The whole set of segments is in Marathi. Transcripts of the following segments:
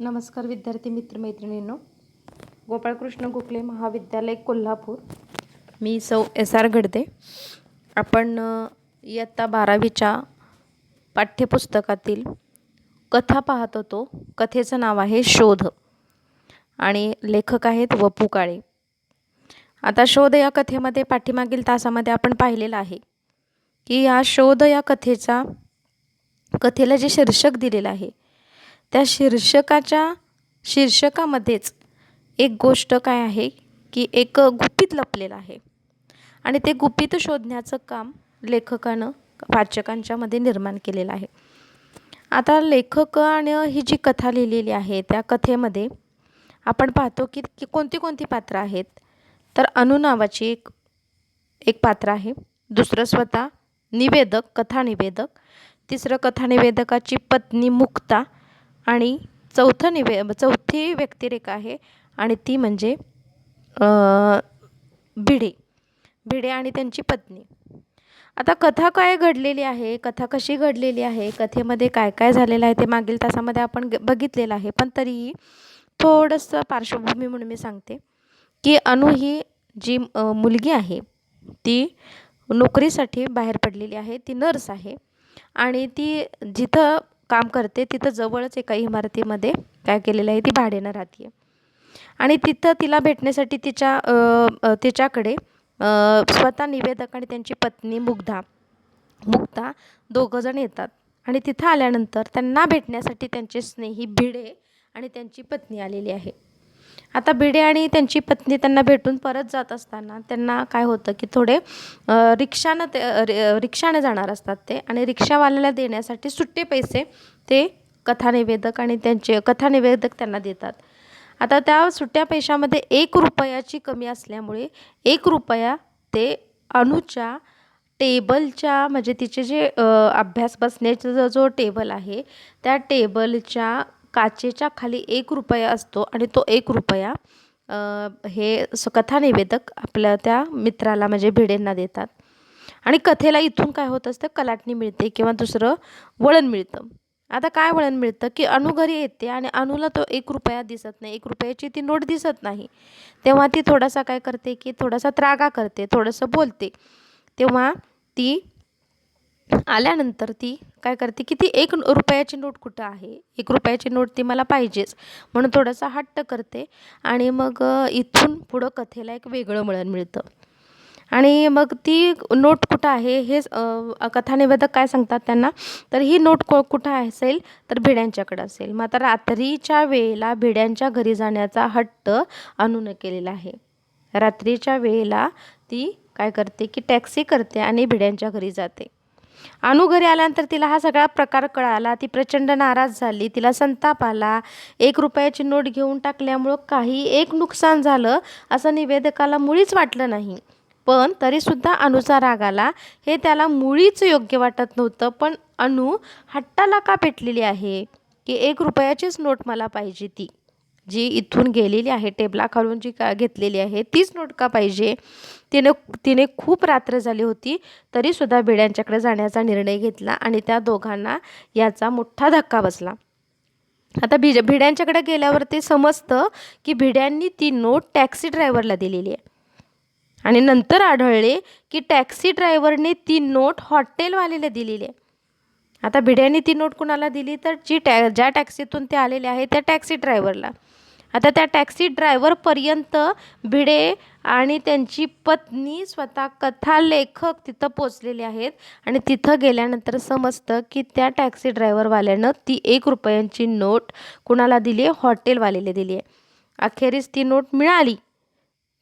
नमस्कार विद्यार्थी मित्रमैत्रिणींनो. गोपाळकृष्ण गोखले महाविद्यालय कोल्हापूर. मी सौ एस आर गडदे आपण इयत्ता बारावीच्या पाठ्यपुस्तकातील कथा पाहत होतो. कथेचं नाव आहे शोध. आणि लेखक आहेत वपू काळे. आता शोध या कथेमध्ये पाठीमागील तासामध्ये आपण पाहिलेलं आहे की या शोध या कथेचा कथेला जे शीर्षक दिलेलं आहे त्या शीर्षकाच्या शीर्षकामध्येच एक गोष्ट काय आहे की एक गुपित लपलेलं आहे. आणि ते गुपित शोधण्याचं काम लेखकानं वाचकांच्यामध्ये निर्माण केलेलं आहे. आता लेखकानं ही जी कथा लिहिलेली आहे त्या कथेमध्ये आपण पाहतो की की कोणती कोणती पात्रं आहेत. तर अनु नावाची एक एक पात्र आहे. दुसरं स्वतः निवेदक कथानिवेदक. तिसरं कथानिवेदकाची पत्नी मुक्ता. आणि चौथं निवे चौथी व्यक्तिरेखा आहे आणि ती म्हणजे भिडे. भिडे आणि त्यांची पत्नी. आता कथा काय घडलेली आहे? कथा कशी घडलेली आहे? कथेमध्ये काय काय झालेलं आहे ते मागील तासामध्ये आपण ग- बघितलेलं आहे. पण तरीही थोडंसं पार्श्वभूमी म्हणून मी सांगते की अनु ही जी मुलगी आहे ती नोकरीसाठी बाहेर पडलेली आहे. ती नर्स आहे. आणि ती जिथं काम करते. तिथं जवळच एका इमारतीमध्ये काय केलेलं आहे ती भाड्यानं राहते आणि तिथं तिला भेटण्यासाठी तिच्या तिच्याकडे स्वतः निवेदक आणि त्यांची पत्नी मुग्धा मुक्ता दोघंजण येतात. आणि तिथं आल्यानंतर त्यांना भेटण्यासाठी त्यांचे स्नेही भिडे आणि त्यांची पत्नी आलेली आहे. आता भिडे आणि त्यांची पत्नी त्यांना भेटून परत जात असताना त्यांना काय होतं की थोडे रिक्षानं ते रिक्षाने जाणार असतात ते आणि रिक्षावाल्याला देण्यासाठी सुट्टे पैसे ते कथानिवेदक आणि त्यांचे कथानिवेदक त्यांना देतात. आता त्या सुट्ट्या पैशामध्ये एक रुपयाची कमी असल्यामुळे एक रुपया ते अणूच्या टेबलच्या म्हणजे तिचे जे अभ्यास बसण्याचा जो टेबल आहे त्या टेबलच्या काचेच्या खाली एक रुपया असतो आणि तो एक रुपया हे कथा कथानिवेदक आपल्या त्या मित्राला म्हणजे भिडेंना देतात. आणि कथेला इथून काय होत असतं? कलाटणी मिळते किंवा दुसरं वळण मिळतं. आता काय वळण मिळतं? की अणू घरी येते आणि अनुला तो एक रुपया दिसत नाही. एक रुपयाची ती नोट दिसत नाही. तेव्हा ती थोडासा काय करते की थोडासा त्रागा करते थोडंसं बोलते. तेव्हा ती आल्यानंतर ती काय करते की ती एक रुपयाची नोट कुठं आहे? एक रुपयाची नोट ती मला पाहिजेच. म्हणून थोडासा हट्ट करते आणि मग इथून पुढं कथेला एक वेगळं वळण मिळतं. आणि मग ती नोट कुठं आहे हे कथानिवेदक काय सांगतात त्यांना? तर ही नोट को कुठं असेल? तर भिड्यांच्याकडं असेल. मग आता रात्रीच्या वेळेला भिड्यांच्या घरी जाण्याचा हट्ट अनुनं केलेला आहे. रात्रीच्या वेळेला ती काय करते की टॅक्सी करते आणि भिड्यांच्या घरी जाते. अनु घरी आल्यानंतर तिला हा सगळा प्रकार कळाला. ती प्रचंड नाराज झाली. तिला संताप आला. एक रुपयाची नोट घेऊन टाकल्यामुळं काही एक नुकसान झालं असं निवेदकाला मुळीच वाटलं नाही. पण तरीसुद्धा अनुचा राग आला. हे त्याला मुळीच योग्य वाटत नव्हतं. पण अनु हट्टाला का पेटलेली आहे? की एक रुपयाचीच नोट मला पाहिजे ती. जी इथून गेलेली आहे टेबलाखालून जी का घेतलेली आहे तीच नोट का पाहिजे? तिने तिने खूप रात्र झाली होती तरीसुद्धा भिड्यांच्याकडे जाण्याचा निर्णय घेतला आणि त्या दोघांना याचा मोठा धक्का बसला. आता भिज भिड्यांच्याकडे गेल्यावर ते समजतं की भिड्यांनी ती नोट टॅक्सी ड्रायव्हरला दिलेली आहे. आणि नंतर आढळले की टॅक्सी ड्रायव्हरने ती नोट हॉटेलवाल्याला दिलेली आहे. आता भिड्याने ती नोट कुणाला दिली तर जी टॅ ज्या टॅक्सीतून ते आलेले आहे त्या टॅक्सी ड्रायव्हरला. आता त्या टॅक्सी ड्रायव्हरपर्यंत भिडे आणि त्यांची पत्नी स्वतः कथालेखक तिथं पोचलेले आहेत आणि तिथं गेल्यानंतर समजतं की त्या टॅक्सी ड्रायव्हरवाल्यानं ती एक रुपयांची नोट कुणाला दिली आहे? हॉटेलवाल्याला दिली आहे. अखेरीस ती नोट मिळाली.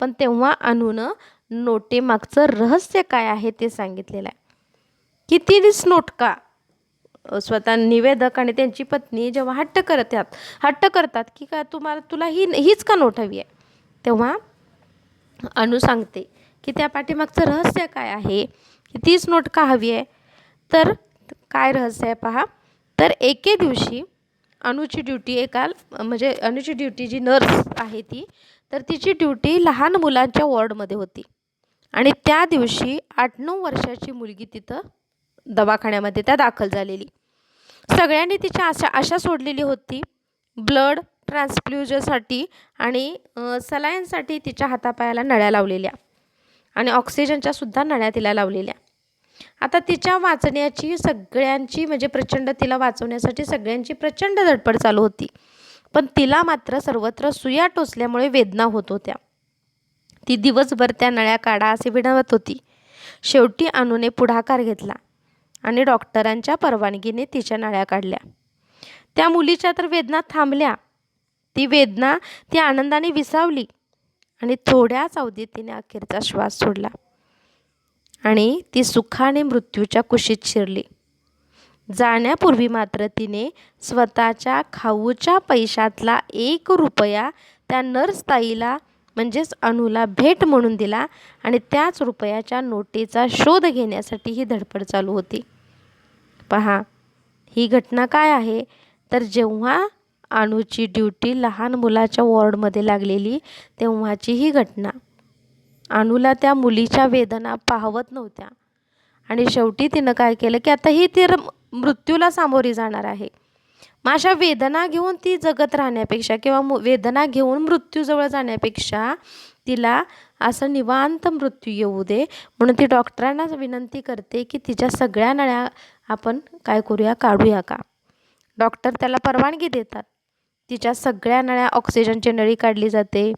पण तेव्हा अनुनं नोटेमागचं रहस्य काय आहे ते सांगितलेलं आहे. किती तीच नोट का? स्वतः निवेदक आणि त्यांची पत्नी जेव्हा हट्ट करतात हट्ट करतात की का तुम्हाला तुला ही हीच का नोट हवी आहे? तेव्हा अनु सांगते की त्या पाठीमागचं रहस्य काय आहे? की तीच नोट का हवी आहे? तर काय रहस्य आहे पहा? तर एके दिवशी अनुची ड्युटी एका म्हणजे अनुची ड्युटी जी नर्स आहे ती तर तिची ड्युटी लहान मुलांच्या वॉर्डमध्ये होती. आणि त्या दिवशी आठ नऊ वर्षाची मुलगी तिथं दवाखान्यामध्ये त्या दाखल झालेली. सगळ्यांनी तिच्या आशा आशा सोडलेली होती. ब्लड ट्रान्सफ्ल्युजनसाठी आणि सलायनसाठी तिच्या हातापायाला नळ्या लावलेल्या आणि ऑक्सिजनच्या सुद्धा नळ्या तिला लावलेल्या. आता तिच्या वाचण्याची सगळ्यांची म्हणजे प्रचंड तिला वाचवण्यासाठी सगळ्यांची प्रचंड धडपड चालू होती. पण तिला मात्र सर्वत्र सुया टोचल्यामुळे वेदना होत होत्या. ती दिवसभर त्या नळ्या काढा असे विनवत होती. शेवटी अनुने पुढाकार घेतला. आणि डॉक्टरांच्या परवानगीने तिच्या नळ्या काढल्या. त्या मुलीच्या तर वेदना थांबल्या. ती वेदना ती आनंदाने विसावली आणि थोड्याच अवधीत तिने अखेरचा श्वास सोडला आणि ती सुखाने मृत्यूच्या कुशीत शिरली. जाण्यापूर्वी मात्र तिने स्वतःच्या खाऊच्या पैशातला एक रुपया त्या नर्सताईला म्हणजेच अणूला भेट म्हणून दिला आणि त्याच रुपयाच्या नोटेचा शोध घेण्यासाठी ही धडपड चालू होती. पहा ही घटना काय आहे? तर जेव्हा अणूची ड्युटी लहान मुलाच्या वॉर्डमध्ये लागलेली तेव्हाची ही घटना. अणूला त्या मुलीच्या वेदना पाहवत नव्हत्या. आणि शेवटी तिनं काय केलं की आता ही ती मृत्यूला सामोरी जाणार आहे. मग अशा वेदना घेऊन ती जगत राहण्यापेक्षा किंवा वेदना घेऊन मृत्यूजवळ जाण्यापेक्षा तिला असं निवांत मृत्यू येऊ दे. म्हणून ती डॉक्टरांना विनंती करते की तिच्या सगळ्या नळ्या आपण काय करूया काढूया का? डॉक्टर त्याला परवानगी देतात. तिच्या सगळ्या नळ्या ऑक्सिजनची नळी काढली जाते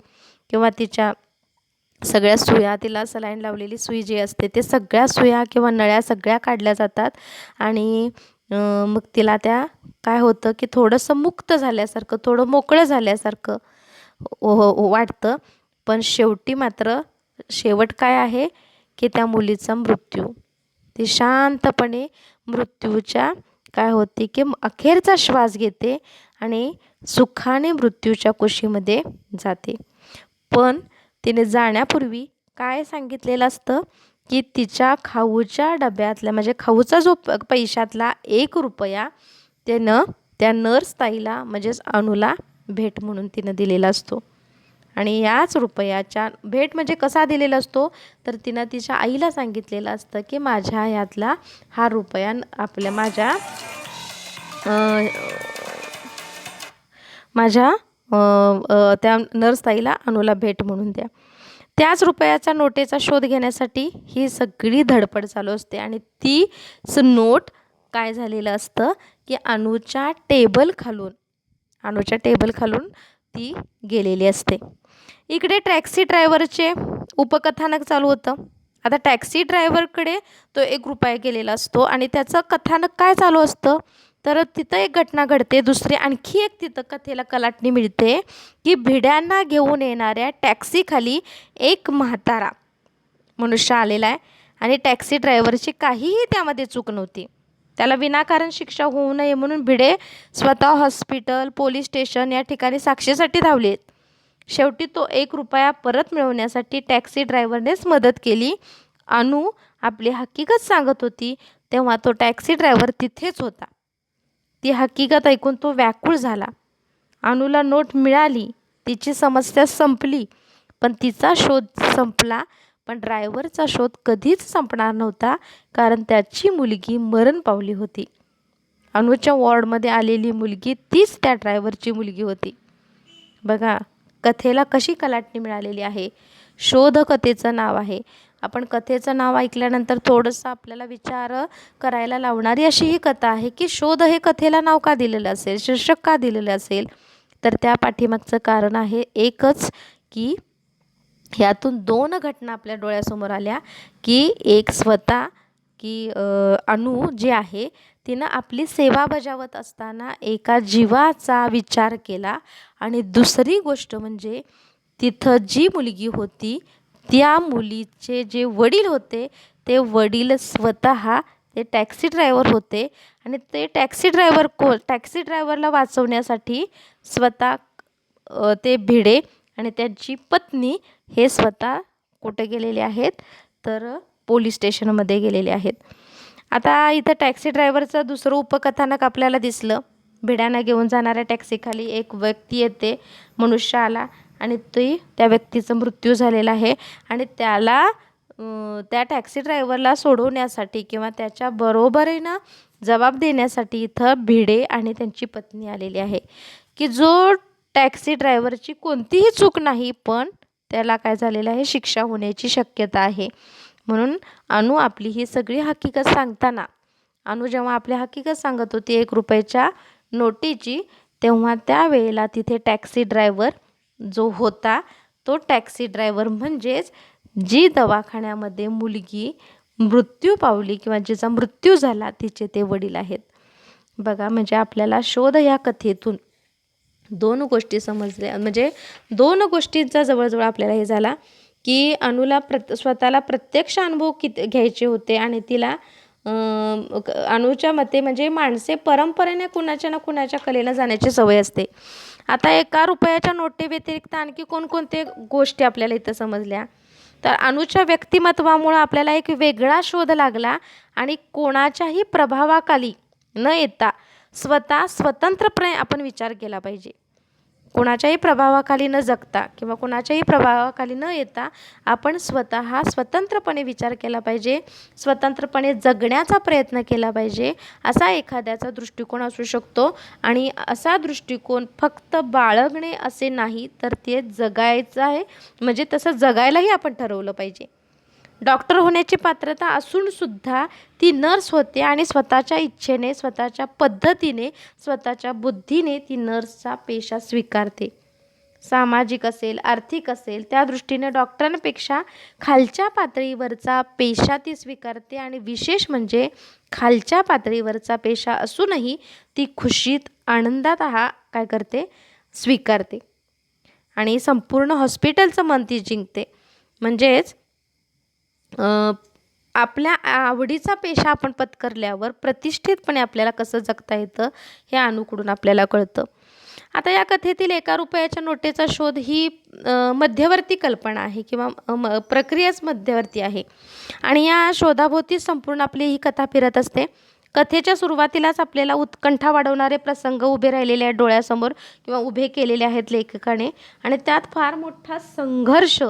किंवा तिच्या सगळ्या सुया तिला सलाईन लावलेली सुई जी असते ते सगळ्या सुया किंवा नळ्या सगळ्या काढल्या जातात. आणि मग तिला त्या काय होतं की थोडंसं मुक्त झाल्यासारखं थोडं मोकळं झाल्यासारखं हो, हो, हो, वाटतं. पण शेवटी मात्र शेवट काय आहे? की त्या मुलीचा मृत्यू. ती शांतपणे मृत्यूच्या काय होते की अखेरचा श्वास घेते आणि सुखाने मृत्यूच्या कुशीमध्ये जाते. पण तिने जाण्यापूर्वी काय सांगितलेलं असतं? की तिच्या खाऊच्या डब्यातल्या म्हणजे खाऊचा जो प पैशातला एक रुपया त्यानं त्या नर्स ताईला म्हणजेच अणूला भेट म्हणून तिनं दिलेला असतो. आणि याच रुपयाच्या भेट म्हणजे कसा दिलेला असतो? तर तिनं तिच्या आईला सांगितलेलं असतं की माझ्या यातला हा रुपया आपल्या माझ्या माझ्या त्या नर्सताईला अनुला भेट म्हणून द्या. त्याच रुपयाच्या नोटेचा शोध घेण्यासाठी ही सगळी धडपड चालू असते आणि तीच नोट काय झालेलं असतं की अनुच्या टेबल खालून अनुच्या टेबल खालून ती गेलेली असते. इकडे टॅक्सी ड्रायव्हरचे उपकथानक चालू होतं. आता टॅक्सी ड्रायव्हरकडे तो एक रुपया गेलेला असतो आणि त्याचं कथानक काय चालू असतं? तर तिथं एक घटना घडते. दुसरी आणखी एक तिथं कथेला कलाटणी मिळते की भिड्यांना घेऊन येणाऱ्या टॅक्सीखाली एक म्हातारा मनुष्य आलेला आहे आणि टॅक्सी ड्रायव्हरची काहीही त्यामध्ये चूक नव्हती. त्याला विनाकारण शिक्षा होऊ नये म्हणून भिडे स्वतः हॉस्पिटल पोलीस स्टेशन या ठिकाणी साक्षीसाठी धावलेत शेवटी तो एक रुपया परत मिळवण्यासाठी टॅक्सी ड्रायव्हरनेच मदत केली. अनु आपली हकीकत सांगत होती तेव्हा तो टॅक्सी ड्रायव्हर तिथेच होता. ती हकीकत ऐकून तो व्याकुळ झाला. अनुला नोट मिळाली. तिची समस्या संपली पण तिचा शोध संपला पण ड्रायव्हरचा शोध कधीच संपणार नव्हता कारण त्याची मुलगी मरण पावली होती. अनुच्या वॉर्डमध्ये आलेली मुलगी तीच त्या ड्रायव्हरची मुलगी होती. बघा कथेला कशी कलाटणी मिळालेली आहे. शोध कथेचं नाव आहे. आपण कथेचं नाव ऐकल्यानंतर थोडंसं आपल्याला विचार करायला लावणारी अशी ही कथा आहे की शोध हे कथेला नाव का दिलेलं असेल शीर्षक का दिलेलं असेल? तर त्या पाठीमागचं कारण आहे एकच की ह्यातून दोन घटना आपल्या डोळ्यासमोर आल्या की एक स्वतः की अणू जे आहे तिनं आपली सेवा बजावत असताना एका जीवाचा विचार केला. आणि दुसरी गोष्ट म्हणजे तिथं जी मुलगी होती त्या मुलीचे जे वडील होते ते वडील स्वतः ते टॅक्सी ड्रायव्हर होते. आणि ते टॅक्सी ड्रायव्हर को टॅक्सी ड्रायव्हरला वाचवण्यासाठी स्वतः ते भिडे आणि त्यांची पत्नी हे स्वतः कुठे गेलेले आहेत? तर पोलीस स्टेशनमध्ये गेलेले आहेत. आता इथं टॅक्सी ड्रायव्हरचं दुसरं उपकथानक आपल्याला दिसलं. भिड्यानं घेऊन जाणाऱ्या टॅक्सीखाली एक व्यक्ती येते मनुष्य आला आणि ती त्या व्यक्तीचा मृत्यू झालेला आहे आणि त्याला त्या टॅक्सी ड्रायव्हरला सोडवण्यासाठी किंवा त्याच्या बरोबरीनं जबाब देण्यासाठी इथं भिडे आणि त्यांची पत्नी आलेली आहे. की जो टॅक्सी ड्रायव्हरची कोणतीही चूक नाही पण त्याला काय झालेलं आहे? शिक्षा होण्याची शक्यता आहे. म्हणून अनु आपली ही सगळी हकीकत सांगताना अनु जेव्हा आपली हकीकत सांगत होती एक रुपयाच्या नोटीची तेव्हा त्यावेळेला तिथे टॅक्सी ड्रायव्हर जो होता तो टॅक्सी ड्रायव्हर म्हणजेच जी दवाखान्यामध्ये मुलगी मृत्यू पावली किंवा जिचा मृत्यू झाला तिचे ते वडील आहेत. बघा म्हणजे आपल्याला शोध या कथेतून दोन गोष्टी समजल्या म्हणजे दोन गोष्टींचा जवळजवळ आपल्याला हे झाला की अनुला प्रत स्वतःला प्रत्यक्ष अनुभव किती घ्यायचे होते आणि तिला अणूच्या मते म्हणजे माणसे परंपरेने कुणाच्या ना कुणाच्या कलेला जाण्याची सवय असते. आता एका रुपयाच्या नोटे व्यतिरिक्त आणखी कोणकोणते गोष्टी आपल्याला इथं समजल्या? तर अनुच्या व्यक्तिमत्वामुळं आपल्याला एक वेगळा शोध लागला आणि कोणाच्याही प्रभावाखाली न येता स्वतः स्वतंत्रपणे आपण विचार केला पाहिजे. कोणाच्याही प्रभावाखाली न जगता किंवा कोणाच्याही प्रभावाखाली न येता आपण स्वतः स्वतंत्रपणे विचार केला पाहिजे. स्वतंत्रपणे जगण्याचा प्रयत्न केला पाहिजे. असा एखाद्याचा दृष्टिकोन असू शकतो आणि असा दृष्टिकोन फक्त बाळगणे असे नाही तर ते जगायचं आहे. म्हणजे तसं जगायलाही आपण ठरवलं पाहिजे. डॉक्टर होण्याची पात्रता असूनसुद्धा ती नर्स होते आणि स्वतःच्या इच्छेने स्वतःच्या पद्धतीने स्वतःच्या बुद्धीने ती नर्सचा पेशा स्वीकारते. सामाजिक असेल आर्थिक असेल त्या दृष्टीने डॉक्टरांपेक्षा खालच्या पातळीवरचा पेशा ती स्वीकारते आणि विशेष म्हणजे खालच्या पातळीवरचा पेशा असूनही ती खुशीत आनंदात हा काय करते? स्वीकारते. आणि संपूर्ण हॉस्पिटलचं मन ती जिंकते. म्हणजेच आपल्या आवडीचा पेशा आपण पत्करल्यावर प्रतिष्ठितपणे आपल्याला कसं जगता येतं हे अनुकडून आपल्याला कळतं. आता या कथेतील एका रुपयाच्या नोटेचा शोध ही मध्यवर्ती कल्पना आहे किंवा म प्रक्रियाच मध्यवर्ती आहे. आणि या शोधाभोवती संपूर्ण आपली ही कथा फिरत असते. कथेच्या सुरुवातीलाच आपल्याला उत्कंठा वाढवणारे प्रसंग उभे राहिलेले आहेत डोळ्यासमोर किंवा उभे केलेले आहेत लेखकाने. आणि त्यात फार मोठा संघर्ष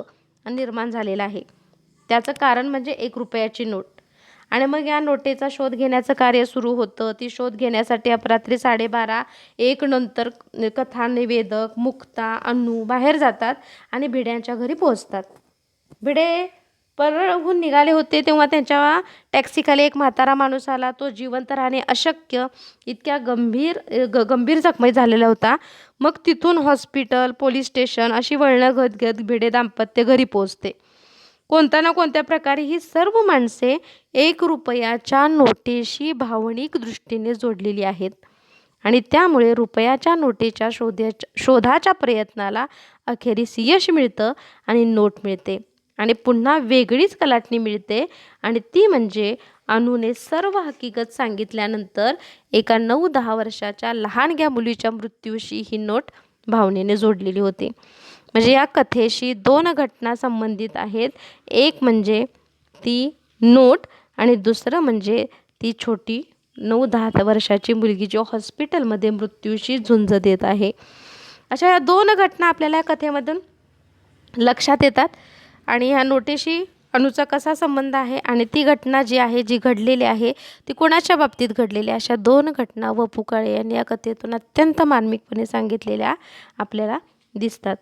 निर्माण झालेला आहे. त्याचं कारण म्हणजे एक रुपयाची नोट. आणि मग या नोटेचा शोध घेण्याचं कार्य सुरू होतं. ती शोध घेण्यासाठी अपरात्री साडेबारा एक नंतर कथा निवेदक मुक्ता अनु बाहेर जातात आणि भिड्यांच्या घरी पोहोचतात. भिडे परळहून निघाले होते तेव्हा त्यांच्या टॅक्सीखाली एक म्हातारा माणूस आला. तो जिवंत राहणे अशक्य इतक्या गंभीर ग गंभीर जखमी झालेला होता. मग तिथून हॉस्पिटल पोलीस स्टेशन अशी वळणं घेत घेत भिडे दाम्पत्य घरी पोहोचते. कोणत्या ना कोणत्या प्रकारे ही सर्व माणसे एक रुपयाच्या नोटेशी भावनिक दृष्टीने जोडलेली आहेत. आणि त्यामुळे रुपयाच्या नोटेच्या शोध्याच्या शोधाच्या प्रयत्नाला अखेरीस यश मिळतं आणि नोट मिळते. आणि पुन्हा वेगळीच कलाटणी मिळते. आणि ती म्हणजे अनुने सर्व हकीकत सांगितल्यानंतर एका नऊ दहा वर्षाच्या लहानग्या मुलीच्या मृत्यूशी ही नोट भावनेने जोडलेली होती. म्हणजे या कथेशी दोन घटना संबंधित आहेत. एक म्हणजे ती नोट आणि दुसरं म्हणजे ती छोटी नऊ दहा वर्षाची मुलगी जो हॉस्पिटलमध्ये मृत्यूशी झुंज देत आहे. अशा या दोन घटना आपल्याला या कथेमधून लक्षात येतात आणि ह्या नोटेशी अणूचा कसा संबंध आहे आणि ती घटना जी आहे जी घडलेली आहे ती कोणाच्या बाबतीत घडलेली अशा दोन घटना व पुकाळे यांनी या कथेतून अत्यंत मार्मिकपणे सांगितलेल्या आपल्याला दिसतात.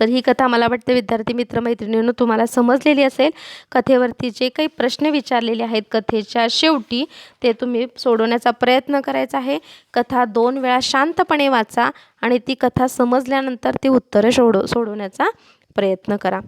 तर ही कथा मला वाटते विद्यार्थी मित्रमैत्रिणींनो तुम्हाला समजलेली असेल. कथेवरती जे काही प्रश्न विचारलेले आहेत कथेच्या शेवटी ते तुम्ही सोडवण्याचा प्रयत्न करायचा आहे. कथा दोन वेळा शांतपणे वाचा आणि ती कथा समजल्यानंतर ती उत्तरं सोडव सोडवण्याचा प्रयत्न करा.